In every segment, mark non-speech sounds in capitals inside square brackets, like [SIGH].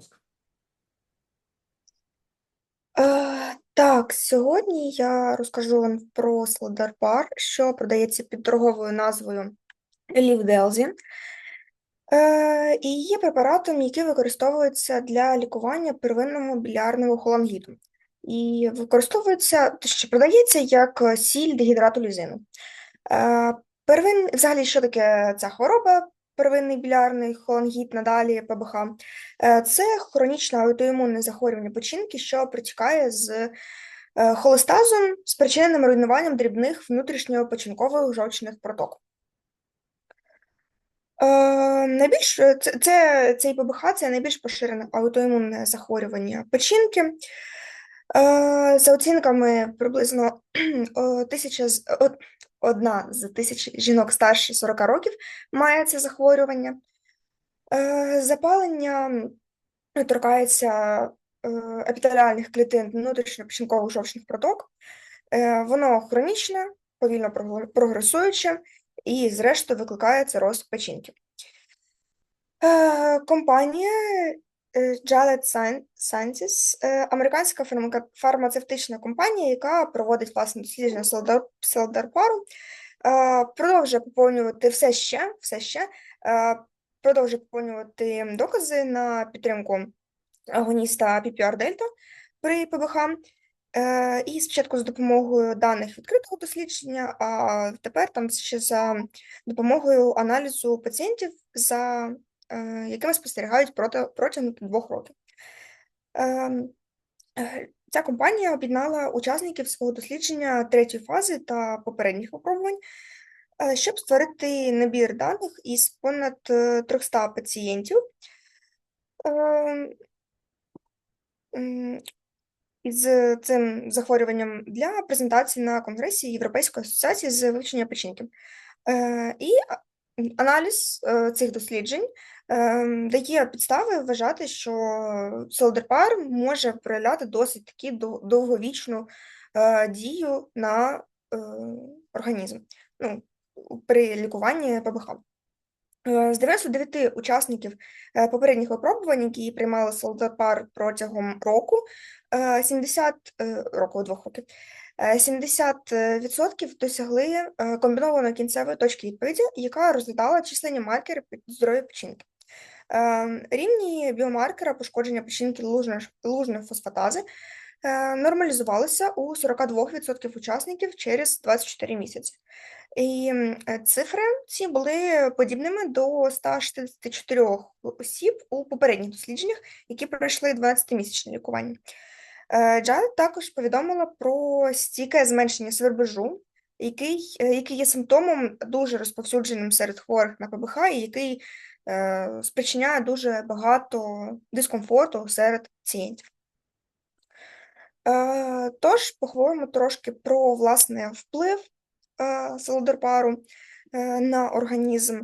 ласка. Е, так, сьогодні я розкажу вам про Сладарпар, що продається під торговою назвою Лівделзі. Е, і є препаратом, який використовується для лікування первинного білярного холангіту. І використовується, що продається як сіль дегідрату лізину. Е, первин, взагалі, що таке ця хвороба? Первинний білярний холангіт, надалі ПБХ. Е, Це хронічне аутоімунне захворювання печінки, що протікає з е, холестазом, спричиненим руйнуванням дрібних внутрішньопечінкових жовчних проток. Е, Найбільш це, це цей ПБХ це найбільш поширене аутоімунне захворювання печінки. За оцінками приблизно [CLEARS THROAT] тисяча одна з тисяч жінок старше 40 років має це захворювання. Е, Запалення торкається е, епітеліальних клітин внутрішньопечінкових жовчних проток. Е, Воно хронічне, повільно прогресуюче і, зрештою, викликає цироз печінки. Е, Компанія е, Scien- Sciences, е, американська фармацевтична компанія, яка проводить власне дослідження селдар- селдарпару, е, продовжує поповнювати все ще, все ще продовжує поповнювати докази на підтримку агоніста PPR-дельта при ПБХ. І спочатку за допомогою даних відкритого дослідження, а тепер там ще за допомогою аналізу пацієнтів, за якими спостерігають проти, протягом двох років. Ем, е, Ця компанія об'єднала учасників свого дослідження третьої фази та попередніх випробувань, е, щоб створити набір даних із понад е, 300 пацієнтів. Ем, із цим захворюванням для презентації на Конгресі Європейської асоціації з вивчення печінки. Е, І аналіз е, цих досліджень е, дає підстави вважати, що солодерпар може проявляти досить таки довговічну е, дію на е, організм ну, при лікуванні ПБХ. Е, З 99 учасників попередніх випробувань, які приймали солдатпар протягом року, е, 70 е, року двох років, е, 70% досягли комбінованої кінцевої точки відповіді, яка розглядала численні маркери здоров'я печінки. Е, Рівні біомаркера пошкодження печінки лужної, фосфатази е, нормалізувалися у 42% учасників через 24 місяці. І е, цифри ці були подібними до 164 осіб у попередніх дослідженнях, які пройшли 12-місячне лікування. Е, Джад також повідомила про стійке зменшення свербежу, який, який є симптомом дуже розповсюдженим серед хворих на ПБХ, і який спричиняє дуже багато дискомфорту серед пацієнтів. Е, Тож поговоримо трошки про власне вплив е, солодорпару е, на організм.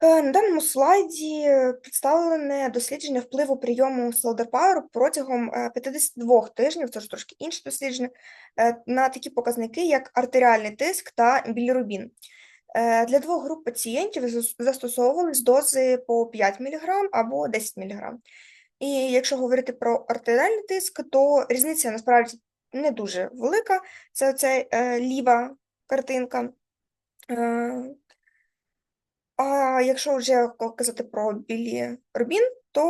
Е, На даному слайді представлене дослідження впливу прийому солодорпару протягом е, 52 тижнів, це ж трошки інше дослідження, е, на такі показники, як артеріальний тиск та білірубін. Е, Для двох груп пацієнтів зас- застосовувались дози по 5 мг або 10 мг. І якщо говорити про артеріальний тиск, то різниця насправді не дуже велика. Це оця е, ліва картинка. Е, а якщо вже казати про білірубін, то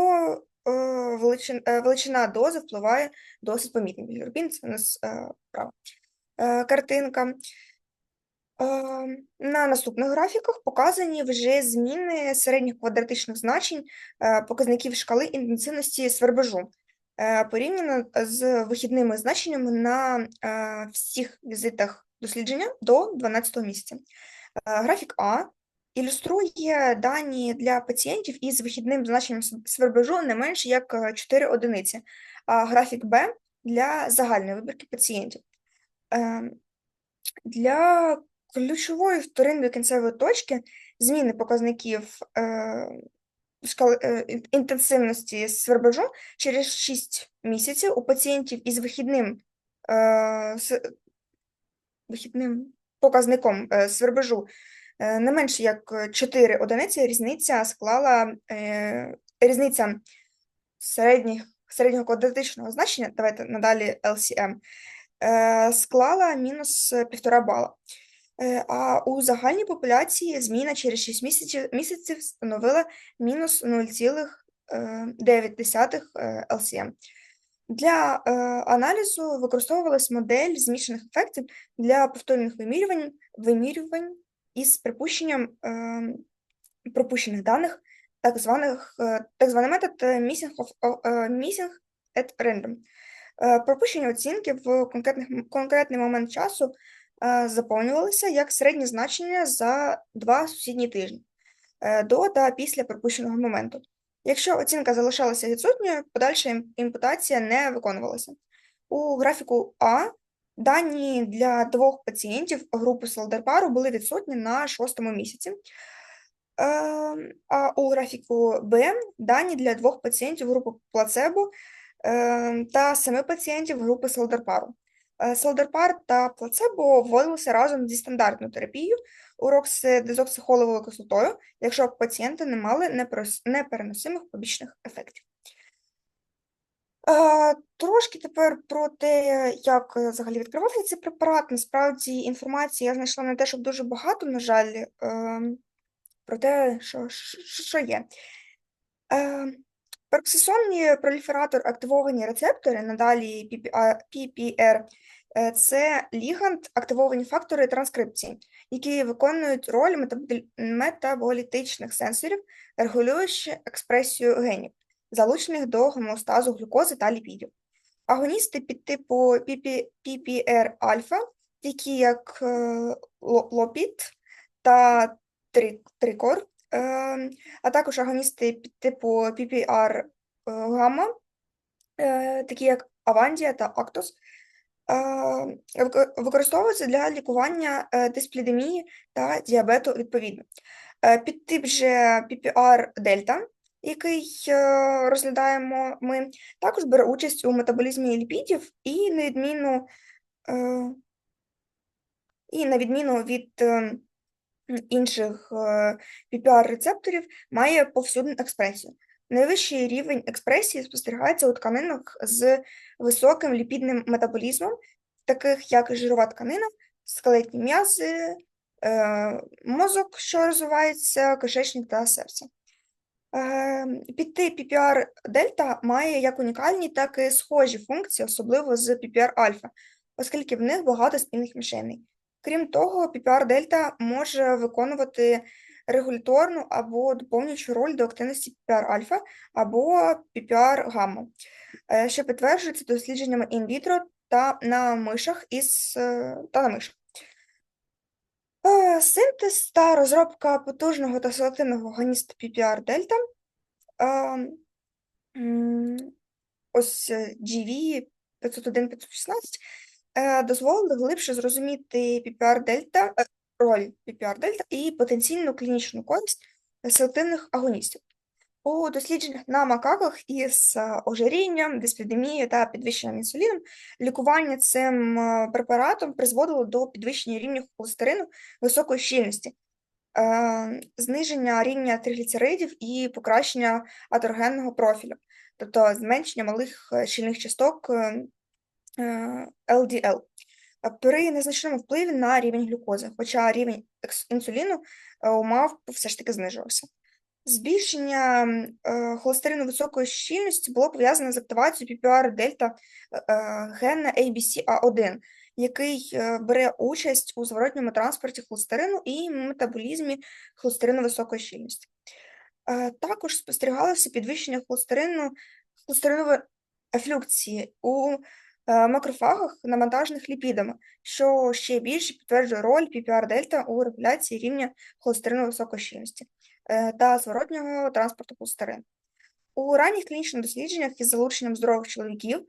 е, величин, е, величина дози впливає досить помітно. Білірубін це у нас права картинка. Е, На наступних графіках показані вже зміни середніх квадратичних значень е, показників шкали інтенсивності свербежу е, порівняно з вихідними значеннями на всіх візитах дослідження до 12 місяця. Графік А ілюструє дані для пацієнтів із вихідним значенням свербежу не менше як е, 4 одиниці, а графік Б для загальної вибірки пацієнтів. Ем, Для ключової вторинної кінцевої точки зміни показників е, шкали е, інтенсивності свербежу через 6 місяців у пацієнтів із вихідним, е, с- вихідним показником е, свербежу е, не менше як 4 одиниці, різниця склала е, різниця середніх, середнього квадратичного значення, давайте надалі LCM, е, склала мінус 1,5 бала. Е, А у загальній популяції зміна через 6 місяців, місяців становила мінус 0,9 е, LCM. Для е, аналізу використовувалась модель змішаних ефектів для повторних вимірювань, вимірювань із припущенням е, пропущених даних, так званих, е, так званий метод е, missing, of, е, missing at random. Е, Пропущені оцінки в конкретний момент часу е, заповнювалися як середнє значення за два сусідні тижні е, до та після пропущеного моменту. Якщо оцінка залишалася відсутньою, подальша імпутація не виконувалася. У графіку А дані для двох пацієнтів групи Солдерпару були відсутні на шостому місяці. Ем, А у графіку Б дані для двох пацієнтів групи плацебо та семи пацієнтів групи Солдерпару. Е, Солдерпар та плацебо вводилися разом зі стандартною терапією уроксидезоксихоловою кислотою, якщо пацієнти не мали непереносимих побічних ефектів. Е, Трошки тепер про те, як е, взагалі відкривався цей препарат. Насправді інформації я знайшла не те, щоб дуже багато, на жаль, ем, про те, що, що, що є. Е, проліфератор активовані рецептори, надалі PPR, PPR, е, це ліганд активовані фактори транскрипції, які виконують роль метаболітичних сенсорів, регулюючи експресію генів, залучених до гомеостазу глюкози та ліпідів. Агоністи підтипу PP, PPR-альфа, такі як е, ло- лопід та три- трикор, а також агоністи підтипу PPR е, гамма, е, такі як Авандія та Актос, е, використовуються для лікування дисплідемії та діабету відповідно. Підтип же PPR дельта, який розглядаємо ми, також бере участь у метаболізмі ліпідів і на відміну, і на відміну від е, інших PPR-рецепторів має повсюдну експресію. Найвищий рівень експресії спостерігається у тканинах з високим ліпідним метаболізмом, таких як жирова тканина, скелетні м'язи, е, мозок, що розвивається, кишечник та серце. Е, Підтип PPR дельта має як унікальні, так і схожі функції, особливо з PPR альфа, оскільки в них багато спільних мішеней. Крім того, PPR дельта може виконувати регуляторну або доповнюючу роль до активності PPR альфа або PPR гамма, е, що підтверджується дослідженнями інвітро та на мишах із е, та на мишах. Е, Синтез та розробка потужного та селективного агоніста PPR дельта. Ось GV 501-516 е, дозволили глибше зрозуміти PPR дельта, е, роль PPR дельта і потенційну клінічну користь селективних агоністів. У дослідженнях на макаках із е, ожирінням, диспідемією та підвищенням інсуліном лікування цим е, препаратом призводило до підвищення рівня холестерину високої щільності, е, зниження рівня тригліцеридів і покращення атерогенного профілю, тобто зменшення малих е, щільних часток е, е, LDL. е, При незначному впливі на рівень глюкози, хоча рівень інсуліну е, у мавп все ж таки знижувався. Збільшення е, холестерину високої щільності було пов'язане з активацією PPR дельта е, е, гена ABCA1, який е, бере участь у зворотньому транспорті холестерину і метаболізмі холестерину високої щільності. Е, Також спостерігалося підвищення холестерину, холестеринової ефлюкції у е, макрофагах, навантажених ліпідами, що ще більше підтверджує роль PPR дельта у регуляції рівня холестерину високої щільності е, та зворотнього транспорту холестерину. У ранніх клінічних дослідженнях із залученням здорових чоловіків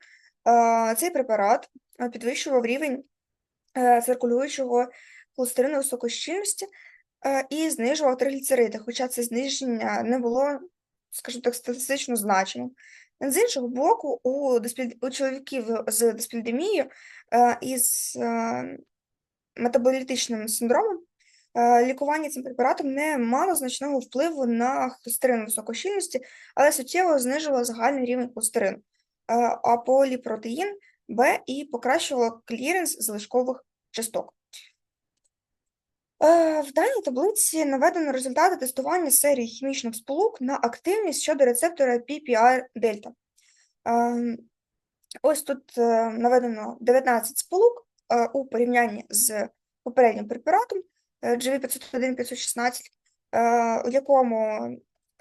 е, цей препарат е, підвищував рівень е, циркулюючого холестерину високої щільності е, і знижував тригліцериди, хоча це зниження не було, скажімо так, статистично значимим. З іншого боку, у, у чоловіків з диспільдемією е, із е, метаболітичним синдромом Е, Лікування цим препаратом не мало значного впливу на холестерин високої щільності, але суттєво знижувало загальний рівень холестерину, Е, а поліпротеїн Б і покращувало кліренс залишкових часток. Е, В даній таблиці наведено результати тестування серії хімічних сполук на активність щодо рецептора PPR-дельта. Ем, Ось тут е, наведено 19 сполук е, у порівнянні з попереднім препаратом е, GV501-516, е, у якому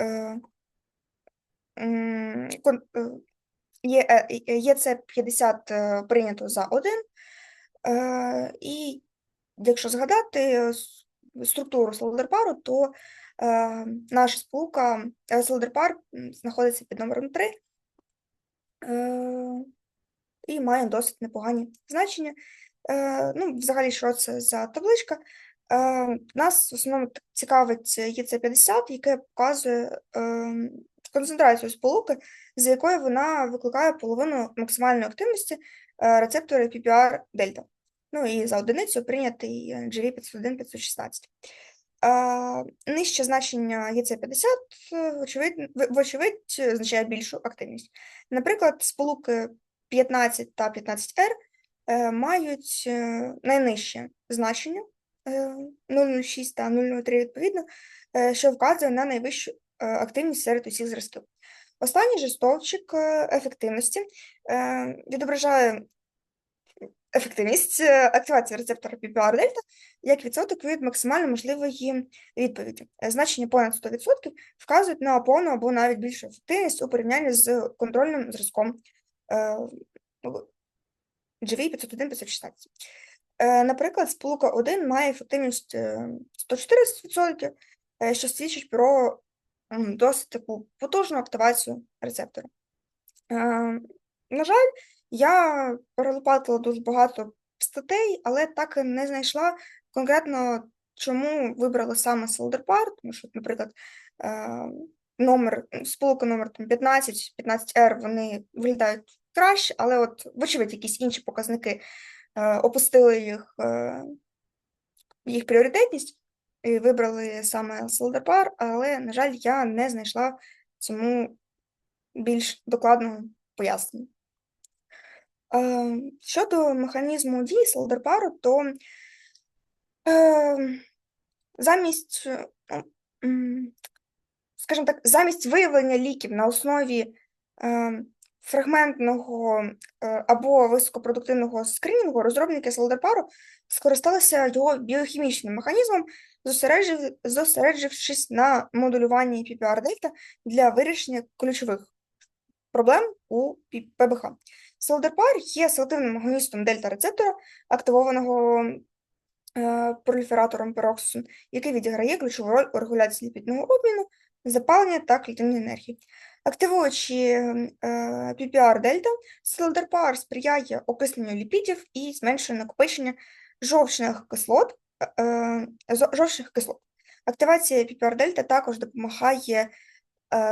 е, м, кон- е, є, е, ЄЦ50 е, прийнято за 1, е, і якщо згадати структуру солодерпару, то е, наша сполука е, солодерпар знаходиться під номером 3 е, і має досить непогані значення. Е, ну, взагалі, що це за табличка? Е, нас в основному цікавить ЄЦ50, яке показує е, концентрацію сполуки, за якою вона викликає половину максимальної активності е, рецептора PPR-дельта. Ну і за одиницю прийнятий GV501-516. Е, Нижче значення ЄЦ50, е, вочевидь, вочевидь, означає більшу активність. Наприклад, сполуки 15 та 15R е, мають е, найнижче значення е, 0,06 та 0,03 відповідно, е, що вказує на найвищу е, активність серед усіх зразків. Останній же стовпчик е, ефективності е, відображає ефективність е, активації рецептора PPR-дельта як відсоток від максимально можливої відповіді. Е, Значення понад 100% вказують на повну або навіть більшу ефективність у порівнянні з контрольним зразком е, GV501-516. Е, Наприклад, сполука 1 має ефективність е, 140%, е, що свідчить про досить таку потужну активацію рецептора. На жаль, я перелопатила дуже багато статей, але так і не знайшла конкретно, чому вибрала саме Солдерпар, тому що, наприклад, е, номер, сполука номер 15, 15R, вони виглядають краще, але от, вочевидь, якісь інші показники е, опустили їх, е, їх пріоритетність і вибрали саме Солдерпар, але, на жаль, я не знайшла цьому більш докладного пояснення. Щодо механізму дії Солдерпару, то е, замість, ну, скажімо так, замість виявлення ліків на основі е, фрагментного е, або високопродуктивного скринінгу, розробники Солдерпару скористалися його біохімічним механізмом, зосереджившись на модулюванні PPR-дельта для вирішення ключових проблем у ПБХ. Селдерпар є селективним агоністом дельта-рецептора, активованого е, проліфератором пероксису, який відіграє ключову роль у регуляції ліпідного обміну, запалення та клітинної енергії. Активуючи е, PPR-дельта, селдерпар сприяє окисленню ліпідів і зменшує накопичення жовчних кислот, е, е, жовчних кислот. Активація PPR-дельта також допомагає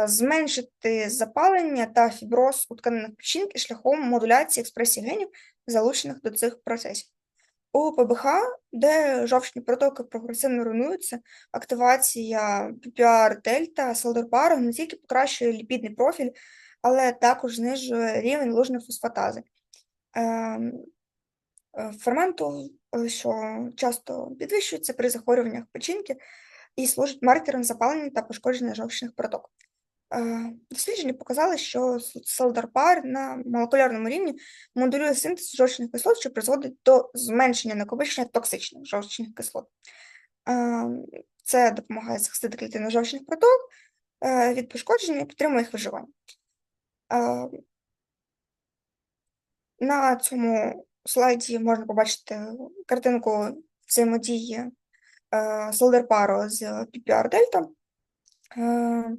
зменшити запалення та фіброз у тканинах печінки шляхом модуляції експресії генів, залучених до цих процесів. У ПБХ, де жовчні протоки прогресивно руйнуються, активація PPR-дельта селдерпару не тільки покращує ліпідний профіль, але також знижує рівень лужної фосфатази. Ем, е, Ферменту, е, що часто підвищується при захворюваннях печінки і служить маркером запалення та пошкодження жовчних проток. Е, Дослідження показали, що селдерпар на молекулярному рівні модулює синтез жовчних кислот, що призводить до зменшення накопичення токсичних жовчних кислот. Е, Це допомагає захистити клітини жовчних проток е, від пошкодження і підтримує їх виживання. На цьому слайді можна побачити картинку взаємодії е, селдерпару з PPR-дельта. Е,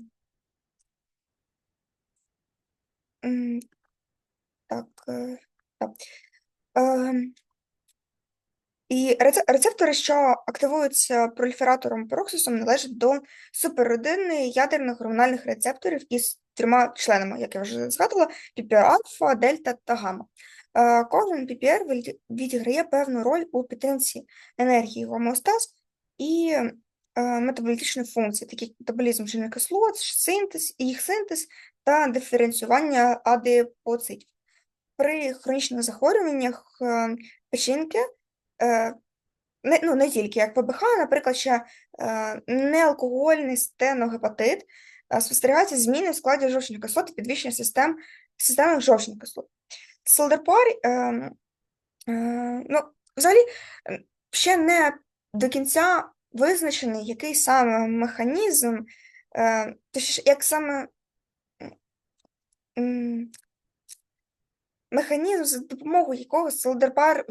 Так, е. Ем, І рецептори, що активуються проліфератором пероксисом, належать до суперродини ядерних гормональних рецепторів із трьома членами, як я вже згадувала: PPR альфа, дельта та гамма. Е, Кожен PPR відіграє певну роль у підтримці енергії гомеостаз, і е, метаболітичні функції, такі як метаболізм жирних кислот, синтез, їх синтез та диференціювання адипоцитів. При хронічних захворюваннях е, печінки, е, не, ну, не тільки як ПБХ, наприклад, ще е, неалкогольний стеногепатит, е, спостерігаються зміни в складі жовчних кислот і підвищення систем, системи жовчних кислот. Солдерпар, е, е, ну, взагалі, е, ще не до кінця визначений, який саме механізм, е, точніше, як саме механізм, за допомогою якого Солдерпар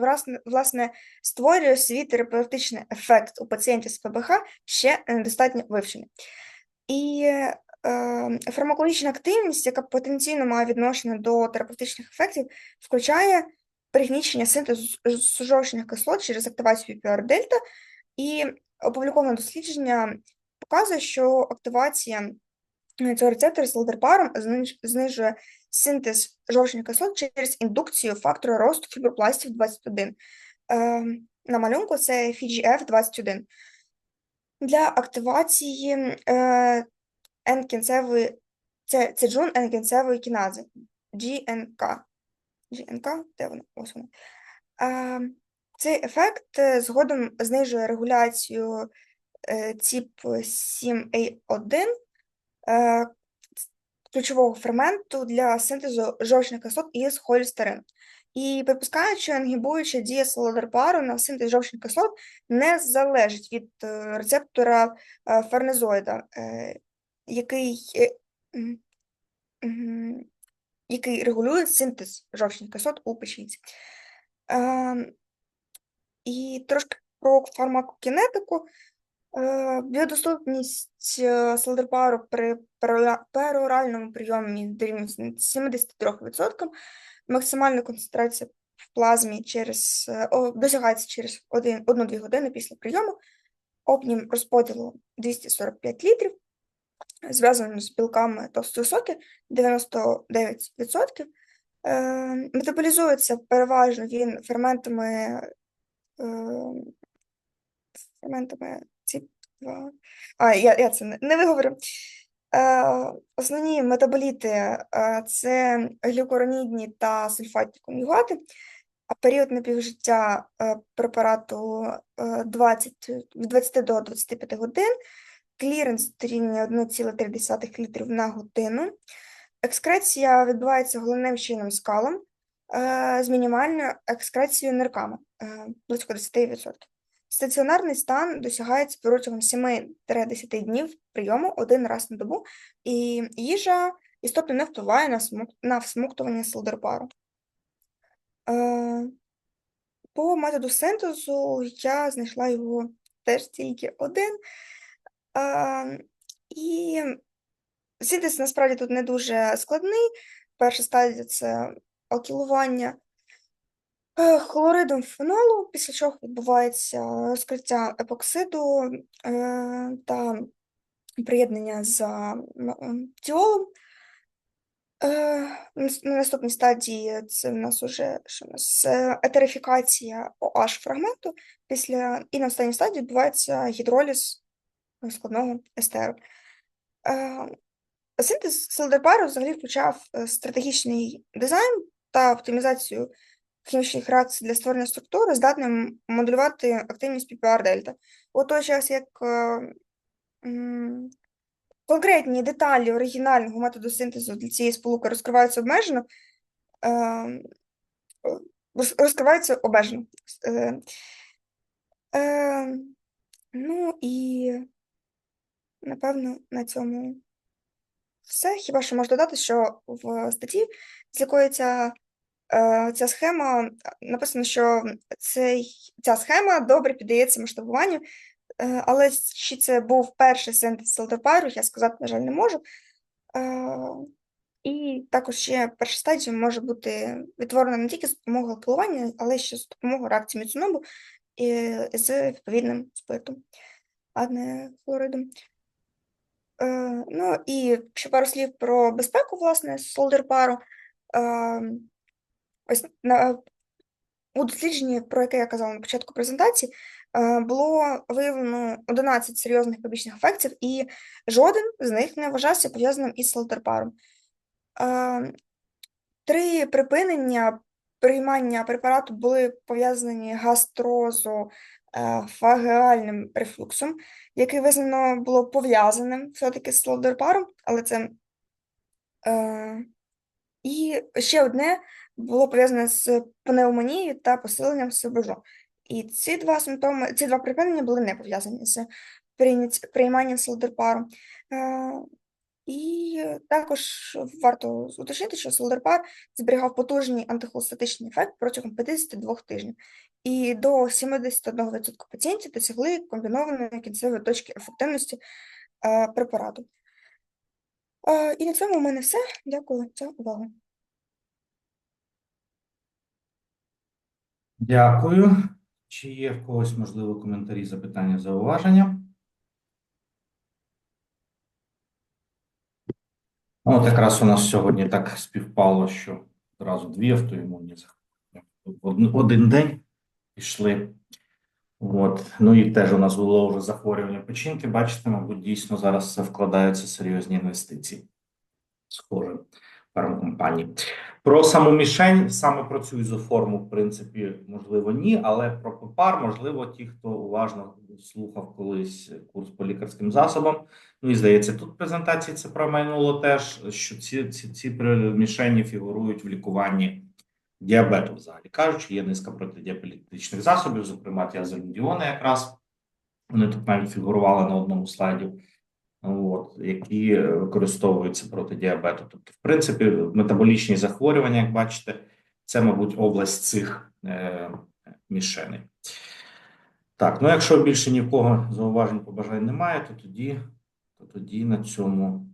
власне, створює свій терапевтичний ефект у пацієнтів з ПБХ, ще недостатньо вивчений. І е, фармакологічна активність, яка потенційно має відношення до терапевтичних ефектів, включає пригнічення синтезу сужовочних кислот через активацію PPR-дельта, і опубліковане дослідження показує, що активація цього рецептора з лдерпаром знижує синтез жовчних кислот через індукцію фактора росту фібропластів 21. Е, на малюнку це FGF21. Для активації е, N-кінцевої, це, джун N-кінцевої кінази, GNK. GNK, де вона? Ось вона. Цей ефект е, згодом знижує регуляцію е, ЦІП 7A1 е, ключового ферменту для синтезу жовчних кислот із холістерину. І припускають, що інгібуюча дія солодерпару на синтез жовчних кислот не залежить від рецептора фернезоїда, який який регулює синтез жовчних кислот у печінці. І трошки про фармакокінетику. Е, біодоступність е, салдерпару при пероральному прийомі дорівнює 73%, максимальна концентрація в плазмі через, е, досягається через 1-2 години після прийому, обнім розподілу 245 літрів, зв'язано з білками товстої соки 99%. Метаболізується переважно він ферментами ферментами ці два. А, я я це не, не виговорю. Е, Основні метаболіти е, це глюкоронідні та сульфатні конюгати, а період напівжиття е, препарату е, 20, від 20 до 25 годин, кліренс дорівнює 1,3 літрів на годину. Екскреція відбувається головним чином скалом з мінімальною екскрецією нирками е, близько 10%. Стаціонарний стан досягається протягом 7-10 днів прийому один раз на добу, і їжа істотно не впливає на на всмоктування солдерпару. Е, По методу синтезу я знайшла його теж тільки один. Е, І синтез насправді тут не дуже складний. Перша стадія це алкілування. Е, хлоридом фенолу, після чого відбувається розкриття епоксиду е, та приєднання з тіолом. Е, на наступній стадії це в нас уже що в нас, етерифікація OH фрагменту. Після і на останній стадії відбувається гідроліз складного естеру. Синтез селдерпару взагалі включав стратегічний дизайн та оптимізацію хімічних реакцій для створення структури здатним моделювати активність PPR дельта. У той час, як е, конкретні деталі оригінального методу синтезу для цієї сполуки розкриваються обмежено, е, розкриваються обмежено. Е, ну і, напевно, на цьому все. Хіба що можу додати, що в статті злікується ця схема написано, що цей, ця схема добре піддається масштабуванню, е, але чи це був перший синтез селдопару, я сказати, на жаль, не можу. Е, і також ще перша стадія може бути відтворена не тільки з допомогою пливання, але ще з допомогою реакції міцунобу і з відповідним спиртом, а не хлоридом. Ну і ще пару слів про безпеку, власне, солдерпару. Ось на у дослідженні, про яке я казала на початку презентації, Е, Було виявлено 11 серйозних побічних ефектів, і жоден з них не вважався пов'язаним із салтерпаром. Е, Три припинення приймання препарату були пов'язані гастрозо е, фагеальним рефлюксом, який визнано було пов'язаним все-таки з салдерпаром, але це. Е, і ще одне було пов'язане з пневмонією та посиленням свобожу. І ці два симптоми, ці два припинення були не пов'язані з прийманням салдерпару. Е, і також варто уточнити, що солдерпар зберігав потужний антихолестатичний ефект протягом 52 тижнів, і до 71% пацієнтів досягли комбінованої кінцевої точки ефективності е, препарату. Е, І на цьому у мене все. Дякую за увагу. Дякую. Чи є в когось, можливо, коментарі, запитання, зауваження? Ну, От якраз у нас сьогодні так співпало, що одразу дві автоімунні захворювання в один, день пішли. От. Ну і теж у нас було вже захворювання печінки. Бачите, мабуть, дійсно зараз вкладаються серйозні інвестиції. Схоже, фармкомпанії. Про саму мішень, саме про цю ізоформу, в принципі, можливо, ні, але про ППАР, можливо, ті, хто уважно слухав колись курс по лікарським засобам. Ну і здається, тут презентації це промайнуло теж, що ці, ці, ці мішені фігурують в лікуванні діабету, взагалі кажучи, є низка протидіабетичних засобів, зокрема тіазолідіони якраз. Вони тут навіть фігурували на одному слайді от, які е, використовуються проти діабету. Тобто, в принципі, метаболічні захворювання, як бачите, це, мабуть, область цих е, мішеней. Так, ну якщо більше нікого зауважень побажань немає, то тоді, то тоді на цьому